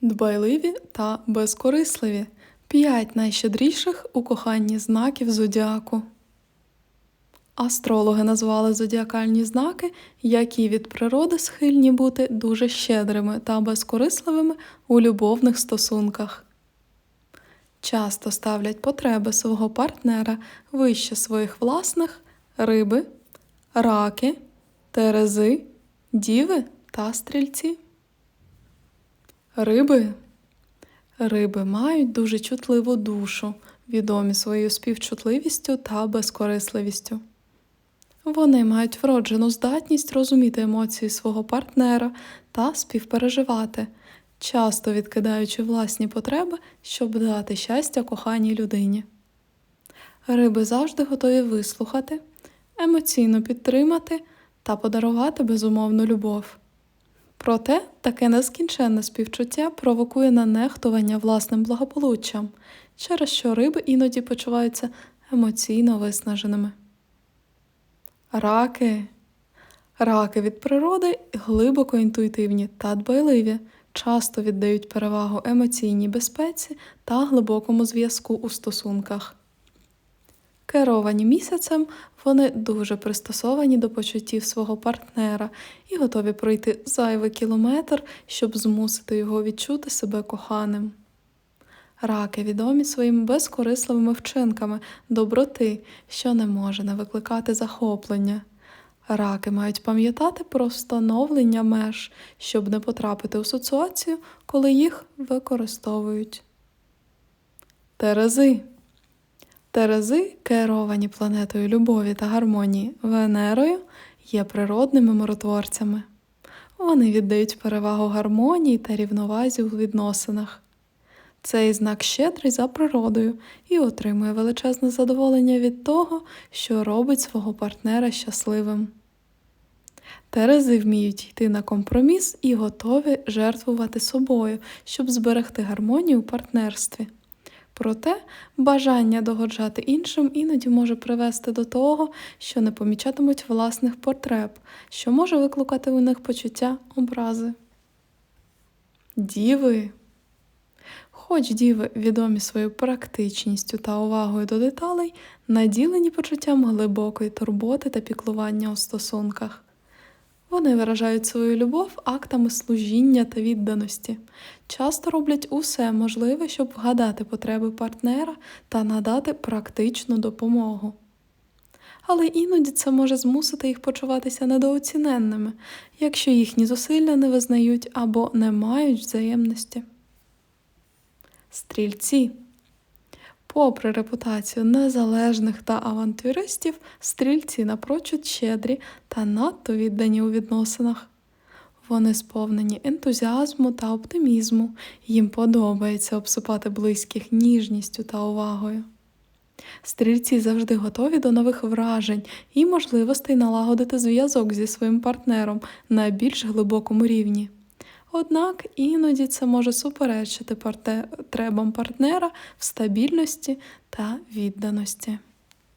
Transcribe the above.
Дбайливі та безкорисливі п'ять найщедріших у коханні знаків зодіаку. Астрологи назвали зодіакальні знаки, які від природи схильні бути дуже щедрими та безкорисливими у любовних стосунках. Часто ставлять потреби свого партнера вище своїх власних риби, раки, терези, діви та стрільці. Риби. Риби мають дуже чутливу душу, відомі своєю співчутливістю та безкорисливістю. Вони мають вроджену здатність розуміти емоції свого партнера та співпереживати, часто відкидаючи власні потреби, щоб дати щастя коханій людині. Риби завжди готові вислухати, емоційно підтримати та подарувати безумовну любов. Проте таке нескінченне співчуття провокує на нехтування власним благополуччям, через що риби іноді почуваються емоційно виснаженими. Раки. Раки від природи глибоко інтуїтивні та дбайливі, часто віддають перевагу емоційній безпеці та глибокому зв'язку у стосунках. Керовані місяцем, вони дуже пристосовані до почуттів свого партнера і готові пройти зайвий кілометр, щоб змусити його відчути себе коханим. Раки відомі своїми безкорисливими вчинками доброти, що не може не викликати захоплення. Раки мають пам'ятати про встановлення меж, щоб не потрапити у ситуацію, коли їх використовують. Терези. Терези, керовані планетою любові та гармонії Венерою, є природними миротворцями. Вони віддають перевагу гармонії та рівновазі у відносинах. Цей знак щедрий за природою і отримує величезне задоволення від того, що робить свого партнера щасливим. Терези вміють йти на компроміс і готові жертвувати собою, щоб зберегти гармонію у партнерстві. Проте бажання догоджати іншим іноді може привести до того, що не помічатимуть власних потреб, що може викликати у них почуття образи. Діви. Хоч діви відомі своєю практичністю та увагою до деталей, наділені почуттям глибокої турботи та піклування у стосунках. Вони виражають свою любов актами служіння та відданості, часто роблять усе можливе, щоб вгадати потреби партнера та надати практичну допомогу. Але іноді це може змусити їх почуватися недооціненними, якщо їхні зусилля не визнають або не мають взаємності. Стрільці. Попри репутацію незалежних та авантюристів, стрільці напрочуд щедрі та надто віддані у відносинах. Вони сповнені ентузіазму та оптимізму, їм подобається обсипати близьких ніжністю та увагою. Стрільці завжди готові до нових вражень і можливостей налагодити зв'язок зі своїм партнером на більш глибокому рівні. Однак іноді це може суперечити потребам партнера в стабільності та відданості.